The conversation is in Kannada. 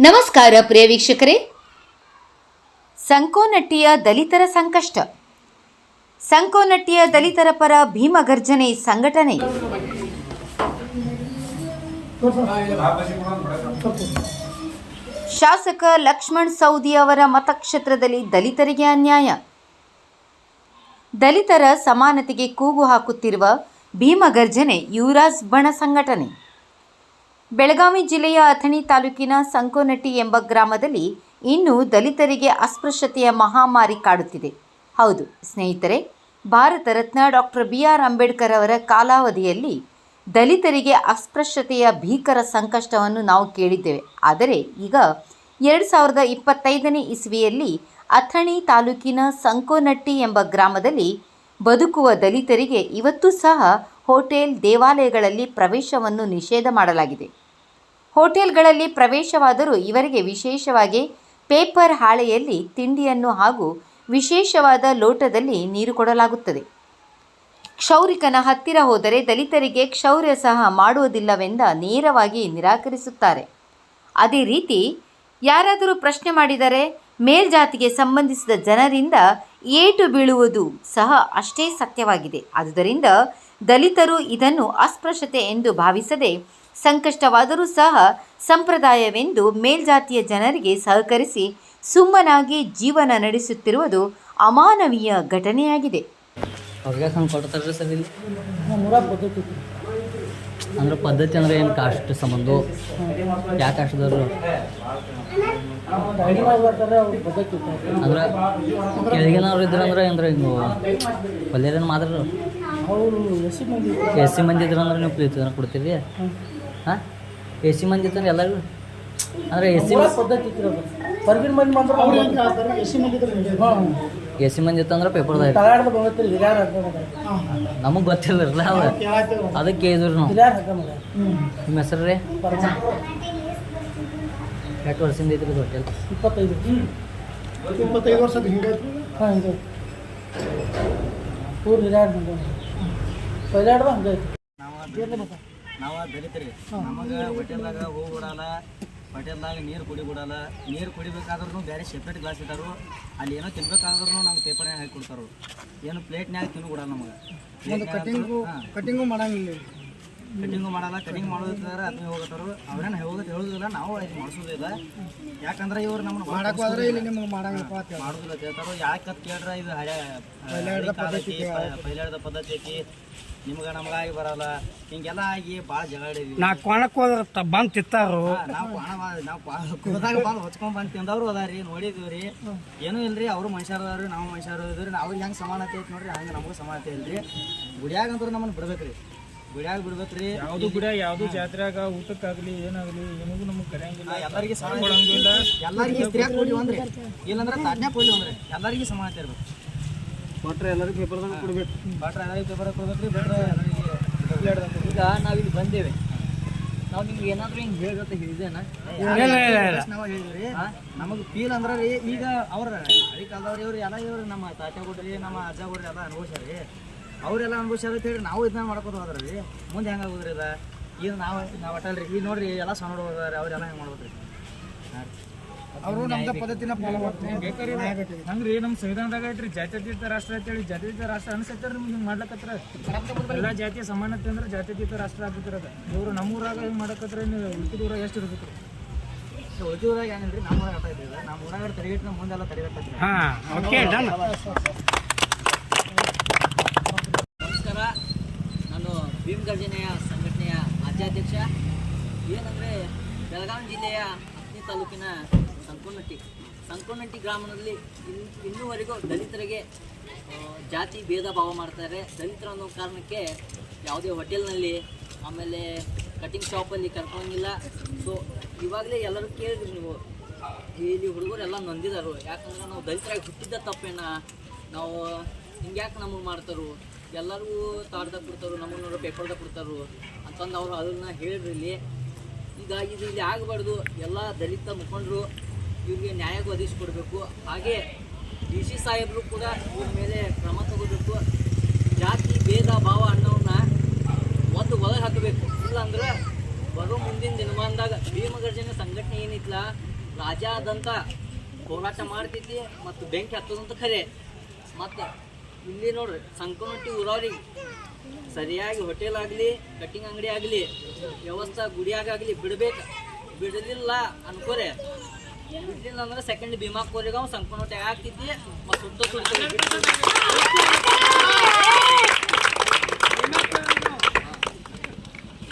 ನಮಸ್ಕಾರ ಪ್ರಿಯ ವೀಕ್ಷಕರೇ. ಸಂಕೋನಟ್ಟಿಯ ದಲಿತರ ಸಂಕಷ್ಟ. ಸಂಕೋನಟ್ಟಿಯ ದಲಿತರ ಪರ ಭೀಮಗರ್ಜನೆ ಸಂಘಟನೆ. ಶಾಸಕ ಲಕ್ಷ್ಮಣ್ ಸೌದಿ ಅವರ ಮತಕ್ಷೇತ್ರದಲ್ಲಿ ದಲಿತರಿಗೆ ಅನ್ಯಾಯ. ದಲಿತರ ಸಮಾನತೆಗೆ ಕೂಗು ಹಾಕುತ್ತಿರುವ ಭೀಮಗರ್ಜನೆ ಯುವರಾಜ್ ಬಣ ಸಂಘಟನೆ. ಬೆಳಗಾವಿ ಜಿಲ್ಲೆಯ ಅಥಣಿ ತಾಲೂಕಿನ ಸಂಕೋನಟ್ಟಿ ಎಂಬ ಗ್ರಾಮದಲ್ಲಿ ಇನ್ನೂ ದಲಿತರಿಗೆ ಅಸ್ಪೃಶ್ಯತೆಯ ಮಹಾಮಾರಿ ಕಾಡುತ್ತಿದೆ. ಹೌದು, ಸ್ನೇಹಿತರೆ, Bharat Ratna doctor B R Ambedkar ಅವರ ಕಾಲಾವಧಿಯಲ್ಲಿ ದಲಿತರಿಗೆ ಅಸ್ಪೃಶ್ಯತೆಯ ಭೀಕರ ಸಂಕಷ್ಟವನ್ನು ನಾವು ಕೇಳಿದ್ದೇವೆ. ಆದರೆ ಈಗ ಎರಡು ಸಾವಿರದ ಇಪ್ಪತ್ತೈದನೇ ಇಸ್ವಿಯಲ್ಲಿ ಅಥಣಿ ತಾಲೂಕಿನ ಸಂಕೋನಟ್ಟಿ ಎಂಬ ಗ್ರಾಮದಲ್ಲಿ ಬದುಕುವ ದಲಿತರಿಗೆ ಇವತ್ತು ಸಹ ಹೋಟೆಲ್ ದೇವಾಲಯಗಳಲ್ಲಿ ಪ್ರವೇಶವನ್ನು ನಿಷೇಧ ಮಾಡಲಾಗಿದೆ. ಹೋಟೆಲ್ಗಳಲ್ಲಿ ಪ್ರವೇಶವಾದರೂ ಇವರಿಗೆ ವಿಶೇಷವಾಗಿ ಪೇಪರ್ ಹಾಳೆಯಲ್ಲಿ ತಿಂಡಿಯನ್ನು ಹಾಗೂ ವಿಶೇಷವಾದ ಲೋಟದಲ್ಲಿ ನೀರು ಕೊಡಲಾಗುತ್ತದೆ. ಕ್ಷೌರಿಕನ ಹತ್ತಿರ ಹೋದರೆ ದಲಿತರಿಗೆ ಕ್ಷೌರ್ಯ ಸಹ ಮಾಡುವುದಿಲ್ಲವೆಂದ ನೇರವಾಗಿ ನಿರಾಕರಿಸುತ್ತಾರೆ. ಅದೇ ರೀತಿ ಯಾರಾದರೂ ಪ್ರಶ್ನೆ ಮಾಡಿದರೆ ಮೇಲ್ಜಾತಿಗೆ ಸಂಬಂಧಿಸಿದ ಜನರಿಂದ ಏಟು ಬೀಳುವುದು ಸಹ ಅಷ್ಟೇ ಸತ್ಯವಾಗಿದೆ. ಆದುದರಿಂದ ದಲಿತರು ಇದನ್ನು ಅಸ್ಪೃಶ್ಯತೆ ಎಂದು ಭಾವಿಸದೆ ಸಂಕಷ್ಟವಾದರೂ ಸಹ ಸಂಪ್ರದಾಯವೆಂದು ಮೇಲ್ಜಾತಿಯ ಜನರಿಗೆ ಸಹಕರಿಸಿ ಸುಮ್ಮನಾಗಿ ಜೀವನ ನಡೆಸುತ್ತಿರುವುದು ಅಮಾನವೀಯ ಘಟನೆಯಾಗಿದೆ. ಅಂದ್ರೆ ಪದ್ಧತಿ ಅಂದ್ರೆ ಏನು ಕಾಸ್ಟ್ ಸಂಬಂಧ? ಯಾವ ಕಾಸ್ಟ್ದವ್ರು. ಅಂದ್ರೆ ಕೆಳಗಿನವ್ರು ಇದ್ರಂದ್ರೆ ಅಂದ್ರೆ ಅಂದ್ರೆ ಹಿಂಗೆ ಪಲ್ಯರೇನು ಮಾತ್ರ ಅವ್ರು ಎಸಿ ಮಂದಿ. ಎಸ್ ಸಿ ಮಂದಿ ಇದ್ರೆ ಅಂದ್ರೆ ನೀವು ಪ್ರೀತಿ ಕೊಡ್ತೀರಿ. ಹಾಂ? ಎಸ್ ಸಿ ಮಂದಿ ಇತ್ತಂದ್ರೆ ಎಲ್ಲರಿಗೂ ಅಂದ್ರೆ ಎ ಸಿ ಪದ್ಧತಿ. ಹೊರಗಿನ ಮಂದಿ ಮಾತ್ರ ಎಸಿ ಮಂದಿ ಹಾಂ ಎಸ್ ಸಿ ಮಂದಿ ಇತ್ತಂದ್ರೆ ಪೇಪರ್ದಾಗ ನಮಗೆ ಗೊತ್ತಿಲ್ಲರಲ್ಲ ಅವ ಅದಕ್ಕೆ ನಾವು. ನಿಮ್ಮ ಹೆಸರು ರೀ? ಎಷ್ಟು ವರ್ಷದಿಂದ ಐತ್ರಿ ಹೋಟೆಲ್? ಇಪ್ಪತ್ತೈದು. ಇಪ್ಪತ್ತೈದು ವರ್ಷದ ಹಿಂಗೆ ಹಾಂ ಇದು. ಊರು ಹಿರಿಯಾರ ಐತಿ. ನಾವು ನಮಗೆ ಹೋಟೆಲ್ದಾಗ ಹೋಗಿ ಬಿಡಲ್ಲ ಹೋಟೆಲ್ದಾಗ ನೀರು ಕುಡಿ ಬಿಡಲ್ಲ ನೀರು ಕುಡಿಬೇಕಾದ್ರೂ ಬೇರೆ ಸೆಪ್ರೇಟ್ ಗ್ಲಾಸ್ ಇದ್ದಾರು. ಅಲ್ಲಿ ಏನೋ ತಿನ್ಬೇಕಾದ್ರೂ ನಮ್ಗೆ ಪೇಪರ್ನಾಗ ಹಾಕಿ ಕೊಡ್ತಾರು. ಏನು ಪ್ಲೇಟ್ನ್ಯಾಗ ತಿನ್ನು ಬಿಡಲ್ಲ ನಮಗೆ. ಕಟಿಂಗು ಕಟಿಂಗು ಮಾಡಂಗಿಲ್ಲ. ಕಟಿಂಗು ಮಾಡಲ್ಲ ಕಟಿಂಗ್ ಮಾಡೋದಿದ್ದಾರೆ ಅದನ್ನ ಹೋಗತ್ತಾರು. ಅವ್ರೇನು ಹೋಗೋದು ಹೇಳೋದಿಲ್ಲ ನಾವು ಇದು ಮಾಡಿಸೋದಿಲ್ಲ. ಯಾಕಂದ್ರೆ ಇವ್ರು ನಮ್ಮನ್ನ ಇಲ್ಲಿ ನಿಮ್ಗೆ ಮಾಡಂಗಿಲ್ಲಪ್ಪ. ಮಾಡೋದಿಲ್ಲ ಅಂತ ಹೇಳ್ತಾರೋ ಯಾಕೆ ಅಂತ ಕೇಳ್ರ ಇದು ಹಳೆ ಪೈಲಾಡ್ದ ಪದ್ಧತಿ ಐತಿ. ನಿಮ್ಗೆ ನಮಗಾಗಿ ಬರಲ್ಲ. ಹಿಂಗೆಲ್ಲ ಆಗಿ ಭಾಳ ಜಗಳಿದ್ವಿ ನಾ ಕೊಣಕ್ ಹೋದ್ರ ಬಂದು ತಿತ್ತಾರು ನಾವು ಕೊಣ ನಾವು ಕುದಾಗ ಬಂದು ಹೊಚ್ಕೊಂಡ್ ಬಂದು ತಿಂದವ್ರು ಅದಾರಿ ನೋಡಿದ್ವಿ ರೀ ಏನೂ ಇಲ್ರಿ ಅವ್ರು ಮನುಷ್ಯರು ಅದಾವ್ರಿ ನಾವು ಮನುಷ್ಯರು ಇದ್ರಿ ಅವ್ರಿಗೆ ಹೆಂಗೆ ಸಮಾನತೆ ಐತಿ ನೋಡ್ರಿ ಹಂಗೆ ನಮಗೂ ಸಮಾನತೆ ಇಲ್ರಿ. ಗುಡಿಯಾಗ ಅಂತೂ ಬಿಡ್ಬೇಕು ಬಿಡ್ಬೇಕ್ರಿ. ಗುಡಿಯಾಗ ಬಿಡ್ಬೇಕ್ರಿ. ಯಾವುದು ಗುಡಿಯಾಗ ಯಾವುದು ಜಾತ್ರೆಯಾಗ ಊಟಕ್ಕಾಗಲಿ ಏನಾಗಲಿ ಏನಿಗೂ ನಮಗೆ ಕರೆಯಂಗಿಲ್ಲ. ಎಲ್ಲರಿಗೆ ಸಮಾನ ಎಲ್ಲರಿಗೆ ಸ್ತ್ರೀಯಾಗ ಕೊಡ್ಲಿ ಒಂದ್ರಿ. ಇಲ್ಲಂದ್ರೆ ತಾಜ್ಞಾಗ ಕೊಡ್ಲಿ ಒಂದ್ರಿ. ಎಲ್ಲರಿಗೆ ಸಮಾನತೆ ಇರ್ಬೇಕು. ಕೊಟ್ರೆ ಎಲ್ಲರಿಗೂ ಪೇಪರ್ದಾಗ ಕೊಡ್ಬೇಕು. ಕೊಟ್ರೆ ಎಲ್ಲರಿಗೆ ಪೇಪರ್ ಕೊಡ್ಬೇಕ್ರಿ ರೀ ಈಗ ನಾವಿಲ್ಲಿ ಬಂದೇವೆ. ನಾವು ನಿಮ್ಗೆ ಏನಾದರೂ ಹಿಂಗೆ ಹೇಳ್ಬೇಕ ಹೇಳಿದೇನ ನಾವು ಹೇಳಿದ್ರಿ ನಮಗೆ ಫೀಲ್ ಅಂದ್ರೆ ರೀ ಈಗ ಅವ್ರ ಹಳಿ ಕಾಲದವ್ರು ಇವ್ರು ಎಲ್ಲ ಇವ್ರು ನಮ್ಮ ತಾತ ಕೊಡ್ರಿ ನಮ್ಮ ಅಜ್ಜ ಕೊಡ್ರಿ ಎಲ್ಲ ಅನುಭವಿಸ್ಯಾರಿ ಅವರೆಲ್ಲ ಅನುಭವಿಸ್ಯಾರ ಅಂತ ಹೇಳಿ ನಾವು ಇದನ್ನ ಮಾಡ್ಕೋತ ಹೋದ್ರ ರೀ. ಮುಂದೆ ಹೆಂಗೆ ಆಗೋದ್ರಿ ಇದು? ಈಗ ನಾವು ನಾವು ಒಟ್ಟಲ್ರಿ ಈಗ ನೋಡ್ರಿ ಎಲ್ಲ ಸಣ್ಣ ಹೋದಾರೆ ಅವ್ರೆಲ್ಲ ಹೆಂಗೆ ಮಾಡ್ಬೇಕ್ರಿ? ಅವರು ನಮ್ದ ಪದ್ಧತಿನ ಫಾಲೋ ಮಾಡ್ತೀವಿ ಹಂಗ್ರಿ ನಮ್ಮ ಸಂವಿಧಾನದಾಗ ಐತ್ರಿ ಜಾತ್ಯತೀತ ರಾಷ್ಟ್ರ ಅಂತ ಹೇಳಿ ಜಾತ್ಯತೀತ ರಾಷ್ಟ್ರ ಅನ್ಸತ್ತಾರ ನಿಮ್ಗೆ ಹಿಂಗೆ ಮಾಡ್ಲಕತ್ರ? ಎಲ್ಲ ಜಾತಿಯ ಸಮಾನತೆ ಅಂದ್ರೆ ಜಾತ್ಯತೀತ ರಾಷ್ಟ್ರ ಆಗ್ತಿರದ ಇವರು ನಮ್ಮೂರಾಗ ಹಿಂಗೆ ಮಾಡಕತ್ರ ನೀವು ಉಳಿದ ಊರಾಗ ಎಷ್ಟು ಇರ್ಬೇಕು? ಉಳಿದೂರಾಗ ಏನಿಲ್ರಿ ನಮ್ಮ ಊರಾಗ ಆಟ ನಮ್ಮ ಊರಾಗ ತಡೆಗಿಟ್ಟು ನಮ್ಮ ಮುಂದೆಲ್ಲ ತಡೆಗಟ್ಟತ್ರಿ ಹಾಂ ಓಕೆ ಡನ್ ನಮಸ್ಕಾರ. ನಾನು ಭೀಮ್ ಗರ್ಜನೆಯ ಸಂಘಟನೆಯ ರಾಜ್ಯಾಧ್ಯಕ್ಷ. ಏನಂದ್ರೆ ಬೆಳಗಾವಿ ಜಿಲ್ಲೆಯ ಹತ್ನಿ ತಾಲೂಕಿನ ಸಂಕೋನಟ್ಟಿ. ಸಂಕೋನಟ್ಟಿ ಗ್ರಾಮದಲ್ಲಿ ಇನ್, ಇನ್ನೂವರೆಗೂ ದಲಿತರಿಗೆ ಜಾತಿ ಭೇದ ಭಾವ ಮಾಡ್ತಾರೆ. ದಲಿತರು ಅನ್ನೋ ಕಾರಣಕ್ಕೆ ಯಾವುದೇ ಹೋಟೆಲ್ನಲ್ಲಿ, ಆಮೇಲೆ ಕಟಿಂಗ್ ಶಾಪಲ್ಲಿ ಕರ್ಕೊಂಗಿಲ್ಲ. ಸೊ ಇವಾಗಲೇ ಎಲ್ಲರೂ ಕೇಳಿದ್ರಿ ನೀವು. ಇಲ್ಲಿ ಹುಡುಗರೆಲ್ಲ ನೊಂದಿದರು. ಯಾಕಂದ್ರೆ ನಾವು ದಲಿತರಾಗಿ ಹುಟ್ಟಿದ್ದ ತಪ್ಪೇನ? ನಾವು ಹಿಂಗ್ಯಾಕೆ ನಮಗೆ ಮಾಡ್ತಾರು? ಎಲ್ಲರಿಗೂ ತಾಡ್ದಾಗ ಕೊಡ್ತಾರು, ನಮ್ಮನ್ನ ಪೇಪರ್ದಾಗ ಕೊಡ್ತಾರು ಅಂತಂದು ಅವರು ಅದನ್ನ ಇಲ್ಲಿ ಈಗ ಇದು ಇಲ್ಲಿ ಆಗಬಾರ್ದು. ಎಲ್ಲ ದಲಿತ ಮುಖಂಡರು ಇವ್ರಿಗೆ ನ್ಯಾಯ ಒದಗಿಸ್ಕೊಡ್ಬೇಕು ಹಾಗೆ ಡಿ ಸಿ ಸಾಹೇಬರು ಕೂಡ ಇವ್ರ ಮೇಲೆ ಕ್ರಮ ತಗೋಬೇಕು. ಜಾತಿ, ಭೇದ, ಭಾವ ಅನ್ನೋನ್ನ ಒಂದು ಒಳಗೆ ಹಾಕಬೇಕು. ಇಲ್ಲಾಂದ್ರೆ ಬರೋ ಮುಂದಿನ ದಿನಮಾನದಾಗ ಭೀಮಗರ್ಜನೆ ಸಂಘಟನೆ ಏನಿತ್ತಲ್ಲ ರಾಜ ಹೋರಾಟ ಮಾಡ್ತೈತಿ ಮತ್ತು ಬೆಂಕಿ ಹತ್ತದಂತ ಖರೆ ಮತ್ತು ಇಲ್ಲಿ ನೋಡ್ರಿ, ಸಂಕನೊಟ್ಟಿ ಊರವ್ರಿಗೆ ಸರಿಯಾಗಿ ಹೋಟೆಲ್ ಆಗಲಿ ಕಟ್ಟಿಂಗ್ ಅಂಗಡಿ ಆಗಲಿ, ವ್ಯವಸ್ಥೆ ಗುಡಿಯಾಗಲಿ ಬಿಡಬೇಕು. ಬಿಡಲಿಲ್ಲ ಅನ್ಕೋರೆ. ಅಂದ್ರೆ ಸೆಕೆಂಡ್ ಭೀಮಾ ಕೋರಿಗಾವ್ ಸಂಕನೊಟ್ಟೆ ಆಗ್ತೈತಿ ಮತ್ತು ಸುತ್ತ ಸುತ್ತ